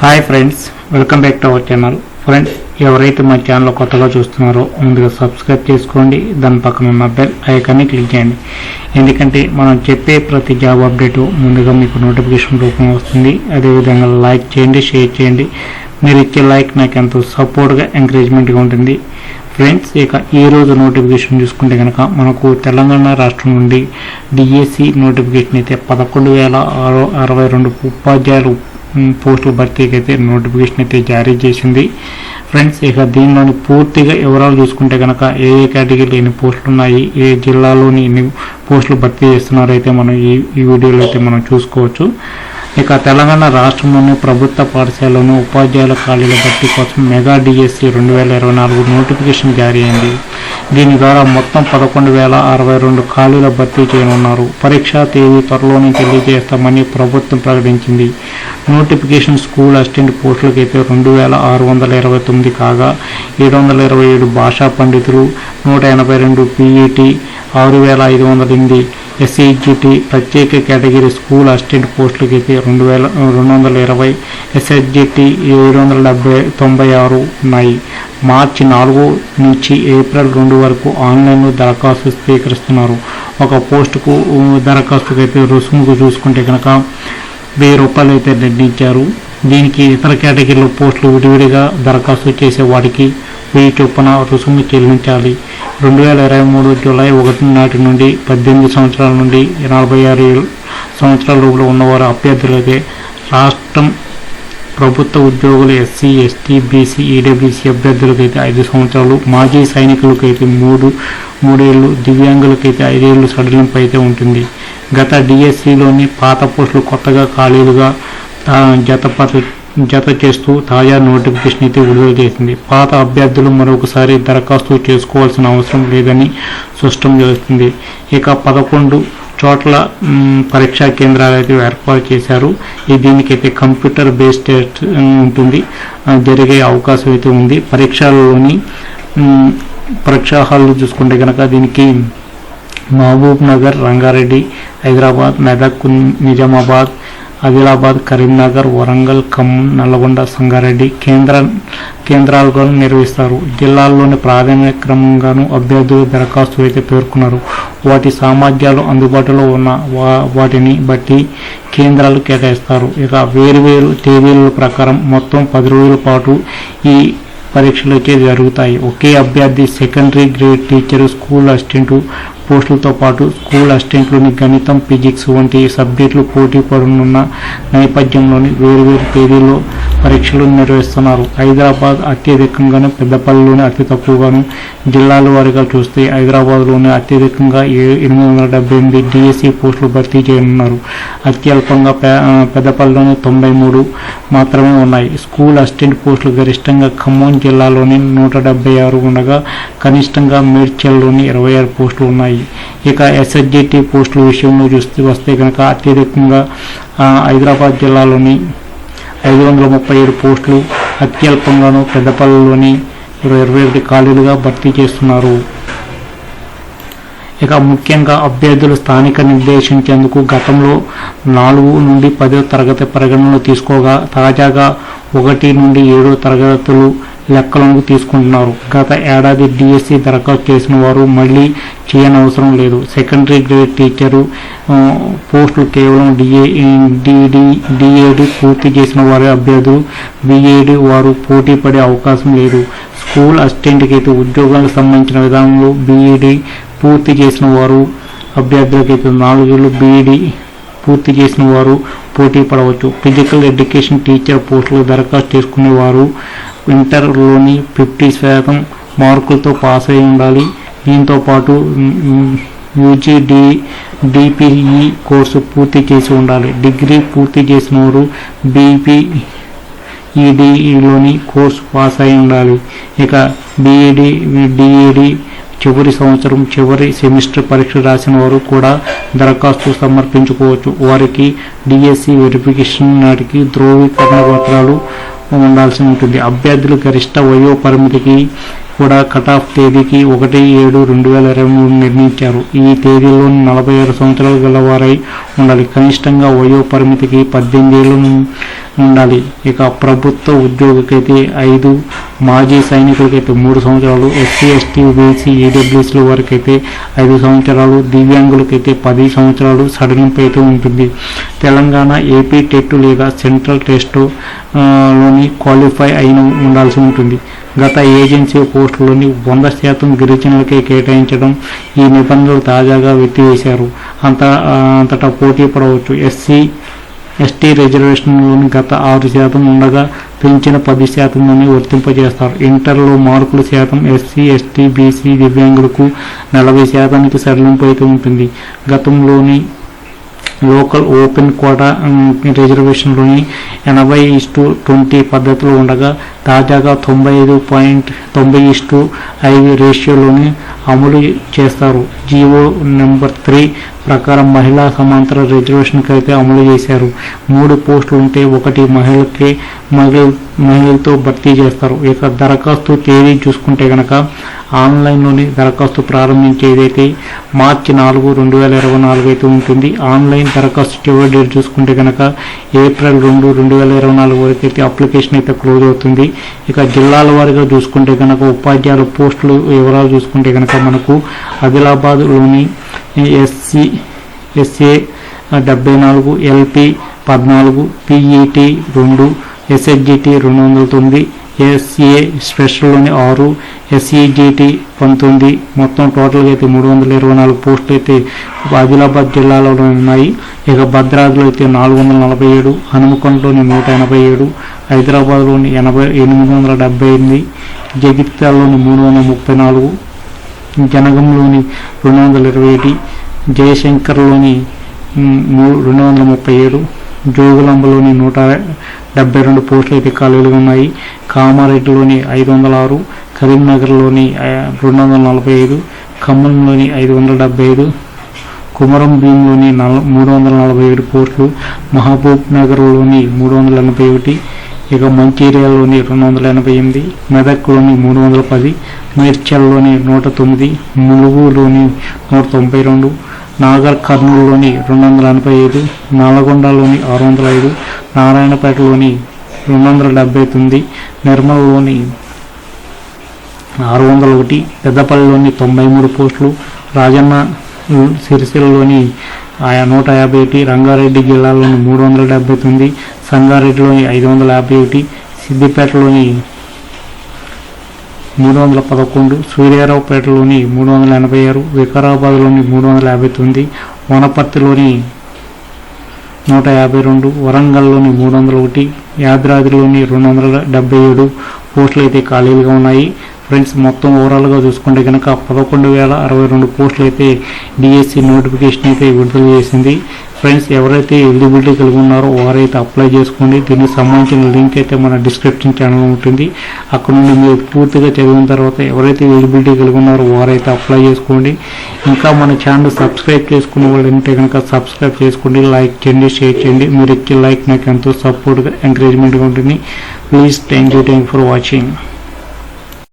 Hi friends welcome back to our channel friends ఎవరైతే మా channel కొత్తగా చూస్తున్నారో ముందుగా సబ్స్క్రైబ్ చేసుకోండి. దాని పక్కన ఉన్న బెల్ ఐకాన్ని క్లిక్ చేయండి. ఎందుకంటే మనం చెప్పే ప్రతి జాబ్ అప్డేటు ముందుగా మీకు నోటిఫికేషన్ రూపంలో వస్తుంది. అదేవిధంగా లైక్ చేయండి షేర్ చేయండి. మీరు ఇచ్చే లైక్ నాకు ఎంతో సపోర్ట్గా ఎంకరేజ్మెంట్గా ఉంటుంది. ఫ్రెండ్స్ ఇక ఈ రోజు నోటిఫికేషన్ చూసుకుంటే కనుక మనకు తెలంగాణ రాష్ట్రం నుండి డిఎస్సి నోటిఫికేషన్ అయితే పదకొండు వేల ఆరో అరవై రెండు ఉపాధ్యాయులు పోస్టుల భర్తీకి అయితే నోటిఫికేషన్ అయితే జారీ చేసింది. ఫ్రెండ్స్ ఇక దీనిలోని పూర్తిగా వివరాలు చూసుకుంటే కనుక ఏ ఏ కేటగిరీలో ఎన్ని పోస్టులు ఉన్నాయి ఏ జిల్లాలోని ఎన్ని పోస్టులు భర్తీ చేస్తున్నారో అయితే మనం ఈ ఈ వీడియోలో అయితే మనం చూసుకోవచ్చు. ఇక తెలంగాణ రాష్ట్రంలోని ప్రభుత్వ పాఠశాలలోని ఉపాధ్యాయుల ఖాళీల భర్తీ కోసం మెగా డిఎస్సి రెండు వేల ఇరవై నాలుగు నోటిఫికేషన్ జారీ అయింది. దీని ద్వారా మొత్తం పదకొండు వేల అరవై రెండు ఖాళీల భర్తీ చేయనున్నారు. పరీక్షా తేదీ త్వరలోనే తెలియజేస్తామని ప్రభుత్వం ప్రకటించింది. నోటిఫికేషన్ స్కూల్ అసిస్టెంట్ పోస్టులకు అయితే రెండు వేల ఆరు వందల ఇరవై తొమ్మిది కాగా ఏడు వందల ఇరవై ఏడు భాషా పండితులు నూట ఎనభై రెండు పీఈటీ ఆరు వేల ఐదు వందల ఎనిమిది ఎస్ఈజిటి ప్రత్యేక కేటగిరీ స్కూల్ అసిస్టెంట్ పోస్టులకి రెండు వేల రెండు వందల ఇరవై ఎస్హెచ్జిటి ఏడు వందల డెబ్బై తొంభై ఆరు ఉన్నాయి. మార్చి నాలుగు నుంచి ఏప్రిల్ రెండు వరకు ఆన్లైన్లో దరఖాస్తు స్వీకరిస్తున్నారు. ఒక పోస్టుకు దరఖాస్తుకు అయితే రుసుముకు చూసుకుంటే కనుక వెయ్యి రూపాయలు అయితే నిర్ణయించారు. దీనికి ఇతర కేటగిరీలో పోస్టులు విడివిడిగా దరఖాస్తు చేసే వాటికి వెయ్యి చొప్పున రుసుము చెల్లించాలి. రెండు వేల ఇరవై మూడు జూలై ఒకటి నాటి నుండి పద్దెనిమిది సంవత్సరాల నుండి నలభై ఆరు సంవత్సరాల లోపల ఉన్నవారు అభ్యర్థులైతే రాష్ట్రం ప్రభుత్వ ఉద్యోగులు ఎస్సీ ఎస్టీ బీసీ ఈడబ్ల్యూసీ అభ్యర్థులకైతే ఐదు సంవత్సరాలు మాజీ సైనికులకైతే మూడు మూడేళ్ళు దివ్యాంగులకైతే ఐదేళ్ళు సడలింపు అయితే ఉంటుంది. గత డిఎస్సిలోని పాత పోస్టులు కొత్తగా ఖాళీలుగా ఆ, జత చేస్తూ తాజా నోటిఫికేషన్ అయితే విడుదల చేసింది. పాత అభ్యర్థులు మరొకసారి దరఖాస్తు చేసుకోవాల్సిన అవసరం లేదని స్పష్టం చేస్తుంది. ఇక పదకొండు చోట్ల పరీక్షా కేంద్రాలు అయితే ఏర్పాటు చేశారు. ఈ దీనికైతే కంప్యూటర్ బేస్డ్ టెస్ట్ ఉంటుంది. జరిగే అవకాశం అయితే ఉంది. పరీక్షల్లోని పరీక్షా హాళ్ళు చూసుకుంటే కనుక దీనికి మహబూబ్ నగర్ రంగారెడ్డి హైదరాబాద్ మెదక్ నిజామాబాద్ ఆదిలాబాద్ కరీంనగర్ వరంగల్ ఖమ్మం నల్లగొండ సంగారెడ్డి కేంద్ర కేంద్రాలుగా నిర్వహిస్తారు. జిల్లాల్లోని ప్రాధాన్య క్రమంగాను అభ్యర్థులు దరఖాస్తు అయితే పేర్కొన్నారు. వాటి సామర్థ్యాలు అందుబాటులో ఉన్న వా- వాటిని బట్టి కేంద్రాలు కేటాయిస్తారు. ఇక వేరువేరు తేదీల ప్రకారం మొత్తం పది రోజుల పాటు ఈ పరీక్షలు అయితే జరుగుతాయి. ఒకే అభ్యర్థి secondary grade teacher school assistant పోస్టులతో పాటు స్కూల్ అసిస్టెంట్లోని గణితం ఫిజిక్స్ వంటి సబ్జెక్టులు పోటీ పడనున్న నేపథ్యంలోని వేరువేరు తేదీల్లో పరీక్షలు నిర్వహిస్తున్నారు. హైదరాబాద్ అత్యధికంగాను పెద్దపల్లిలోని అతి తక్కువగాను. జిల్లాల వారీగా చూస్తే హైదరాబాద్లోని అత్యధికంగా ఎనిమిది వందల డెబ్బై ఎనిమిది డిఎస్సి పోస్టులు భర్తీ చేయనున్నారు. అత్యల్పంగా పెద్దపల్లిలోని తొంభై మూడు మాత్రమే ఉన్నాయి. స్కూల్ అసిస్టెంట్ పోస్టులు గరిష్టంగా ఖమ్మం జిల్లాలోని నూట డెబ్బై ఆరు ఉండగా కనిష్టంగా మేడ్చల్లోని ఇరవై ఆరు పోస్టులు ఉన్నాయి. ఇక ఎస్ఎస్జిటి పోస్టుల విషయంలో చూస్తే వస్తే కనుక అత్యధికంగా హైదరాబాద్ జిల్లాలోని ఐదు వందల ముప్పై ఏడు పోస్టులు అత్యల్పంగాను పెద్దపల్లిలోని ఇరవై ఇరవై ఒకటి ఖాళీలుగా భర్తీ చేస్తున్నారు. ఇక ముఖ్యంగా అభ్యర్థులు స్థానిక నిర్దేశించేందుకు గతంలో నాలుగు నుండి పదో తరగతి పరిగణనలో తీసుకోగా తాజాగా ఒకటి నుండి ఏడో తరగతులు లెక్కలను తీసుకుంటున్నారు. గత ఏడాది డిఎస్సి దరఖాస్తు చేసిన వారు మళ్ళీ చేయనవసరం లేదు. సెకండరీ గ్రేడ్ టీచరు పోస్టులు కేవలం డిఏ డిడి డిఏడి పూర్తి చేసిన వారి అభ్యర్థులు. బిఏడి వారు పోటీ పడే అవకాశం లేదు. స్కూల్ అసిస్టెంట్కి అయితే ఉద్యోగాలకు సంబంధించిన విధానంలో బీఈడి పూర్తి చేసిన వారు అభ్యర్థులకైతే నాలుగేళ్ళు బీఈడి పూర్తి చేసిన వారు పోటీ పడవచ్చు. ఫిజికల్ ఎడ్యుకేషన్ టీచర్ పోస్టులు దరఖాస్తు చేసుకునేవారు. ఇంటర్లోని ఫిఫ్టీ శాతం మార్కులతో పాస్ అయి ఉండాలి. దీంతో పాటు యూజీ డి డిపిఈ కోర్సు పూర్తి చేసి ఉండాలి. డిగ్రీ పూర్తి చేసిన వారు బీపీఈడిలోని కోర్సు పాస్ అయి ఉండాలి. ఇక బీఈడి డిఈడి చివరి సంవత్సరం చివరి సెమిస్టర్ పరీక్ష రాసిన వారు కూడా దరఖాస్తు సమర్పించుకోవచ్చు. వారికి డిఎస్సి వెరిఫికేషన్ నాటికి ధ్రువీకరణ పత్రాలు ఉండాల్సి ఉంటుంది. అభ్యర్థులు గరిష్ట వయో పరిమితికి కూడా కట్ ఆఫ్ తేదీకి ఒకటి ఏడు రెండు వేల ఇరవై మూడు నిర్ణయించారు. ఈ తేదీలో నలభై ఆరు సంవత్సరాలు గలవారై ఉండాలి. కనిష్టంగా వయో పరిమితికి పద్దెనిమిది ఏళ్ళు ఉండాలి. ఇక ప్రభుత్వ ఉద్యోగికైతే ఐదు మాజీ సైనికులకైతే మూడు సంవత్సరాలు ఎస్సీ ఎస్టీ బీసీ ఈడబ్ల్యూసీల వరకు అయితే ఐదు సంవత్సరాలు దివ్యాంగులకైతే పది సంవత్సరాలు సడలింపు అయితే ఉంటుంది. తెలంగాణ ఏపీ టెట్ లేదా సెంట్రల్ టెస్ట్లోని క్వాలిఫై అయిన ఉండాల్సి ఉంటుంది. గత ఏజెన్సీ పోస్టులోని వంద శాతం గిరిజనులకే కేటాయించడం ఈ నిబంధనలు తాజాగా ఎత్తివేశారు అంత అంతటా పోటీ పడవచ్చు. ఎస్సీ ఎస్టీ రిజర్వేషన్లోని గత ఆరు శాతం ఉండగా పెంచిన పది శాతంలోనే వర్తింపజేస్తారు. ఇంటర్లో మార్కుల శాతం ఎస్సీ ఎస్టీ బీసీ దివ్యాంగులకు నలభై శాతానికి సడలింపు అయితే ఉంటుంది. గతంలోని లోకల్ ఓపెన్ కోటా రిజర్వేషన్లోని ఎనభై ఇస్టు ట్వంటీ పద్ధతులు ఉండగా తాజాగా తొంభై ఐదు పాయింట్ తొంభై ఇస్టు ఐదు రేషియోలోని అమలు చేస్తారు. జీవో నెంబర్ త్రీ ప్రకారం మహిళా సమాంతర రిజర్వేషన్కి అయితే అమలు చేశారు. మూడు పోస్టులు ఉంటే ఒకటి మహిళకి మహిళ మహిళలతో భర్తీ చేస్తారు. ఇక దరఖాస్తు తేదీ చూసుకుంటే కనుక ఆన్లైన్లోని దరఖాస్తు ప్రారంభించేదైతే మార్చి నాలుగు రెండు వేల ఇరవై నాలుగు అయితే ఉంటుంది. ఆన్లైన్ దరఖాస్తు చివరి డేట్ చూసుకుంటే కనుక ఏప్రిల్ రెండు రెండు వేల ఇరవై నాలుగు వరకు అయితే అప్లికేషన్ అయితే క్లోజ్ అవుతుంది. ఇక జిల్లాల వారీగా చూసుకుంటే కనుక ఉపాధ్యాయుల పోస్టులు వివరాలు చూసుకుంటే కనుక మనకు ఆదిలాబాద్లోని ఎస్సీ ఎస్ఏ డెబ్బై నాలుగు ఎల్పి పద్నాలుగు పిఈటి రెండు ఎస్హెచ్జిటి రెండు వందల తొమ్మిది ఎస్ఏ స్పెషల్లోని ఆరు ఎస్ఈజిటి పంతొమ్మిది మొత్తం టోటల్గా అయితే మూడు వందల ఇరవై నాలుగు పోస్టులు అయితే ఆదిలాబాద్ జిల్లాలో ఉన్నాయి. ఇక భద్రాద్రిలో అయితే నాలుగు వందల నలభై ఏడు హనుమకొండలోని నూట ఎనభై ఏడు హైదరాబాద్లోని ఎనభై ఎనిమిది వందల డెబ్బై ఎనిమిది జగిత్యాలలోని మూడు వందల ముప్పై నాలుగు జనగంలోని రెండు వందల ఇరవై ఒకటి జయశంకర్లోని మూడు రెండు వందల ముప్పై ఏడు జోగులాంబలోని నూట డెబ్బై రెండు పోస్టులు అయితే ఖాళీలుగా ఉన్నాయి. కామారెడ్డిలోని ఐదు వందల ఆరు కరీంనగర్లోని రెండు వందల నలభై ఐదు ఖమ్మంలోని ఐదు వందల డెబ్బై ఐదు కుమరం భీంలోని నల మూడు వందల నలభై ఏడు పోస్టులు మహబూబ్ నగర్లోని మూడు వందల ఎనభై ఒకటి ఇక మంచిర్యాలలోని రెండు వందల ఎనభై ఎనిమిది మెదక్లోని మూడు వందల పది మేడ్చల్లోని నూట తొమ్మిది ములుగులోని నూట తొంభై రెండు నాగర్ కర్నూలులోని రెండు వందల ఎనభై ఐదు నల్గొండలోని ఆరు వందల ఐదు నారాయణపేటలోని రెండు వందల డెబ్బై తొమ్మిది నిర్మల్లోని ఆరు వందల ఒకటి పెద్దపల్లిలోని తొంభై మూడు పోస్టులు రాజన్న సిరిసిల్లలోని ఆయా నూట యాభై ఒకటి రంగారెడ్డి జిల్లాలోని మూడు వందల డెబ్బై తొమ్మిది సంగారెడ్డిలోని ఐదు వందల యాభై ఒకటి సిద్దిపేటలోని మూడు వందల పదకొండు సూర్యారావుపేటలోని మూడు వందల ఎనభై ఆరు వికారాబాద్లోని మూడు వందల యాభై తొమ్మిది వనపర్తిలోని నూట యాభై రెండు వరంగల్లోని మూడు వందల ఒకటి యాదాద్రిలోని రెండు వందల డెబ్బై ఏడు పోస్టులు అయితే ఖాళీలుగా ఉన్నాయి. ఫ్రెండ్స్ మొత్తం ఓవరాల్గా చూసుకుంటే కనుక పదకొండు వేల అరవై రెండు పోస్టులు అయితే డిఎస్సి నోటిఫికేషన్ అయితే విడుదల చేసింది. ఫ్రెండ్స్ ఎవరైతే ఎలిజిబిలిటీ కలిగి ఉన్నారో వారైతే అప్లై చేసుకోండి. దీనికి సంబంధించిన లింక్ అయితే మన డిస్క్రిప్షన్ ఛానల్ ఉంటుంది. అక్కడ నుండి మీరు పూర్తిగా చదివిన తర్వాత ఎవరైతే ఎలిజిబిలిటీ కలిగి ఉన్నారో వారైతే అప్లై చేసుకోండి. ఇంకా మన ఛానల్ సబ్స్క్రైబ్ చేసుకున్న వాళ్ళు ఉంటే కనుక సబ్స్క్రైబ్ చేసుకోండి. లైక్ చేయండి షేర్ చేయండి. మీరు ఇచ్చే లైక్ నాకు ఎంతో సపోర్ట్గా ఎంకరేజ్మెంట్గా ఉంటుంది. Please thank you thank for watching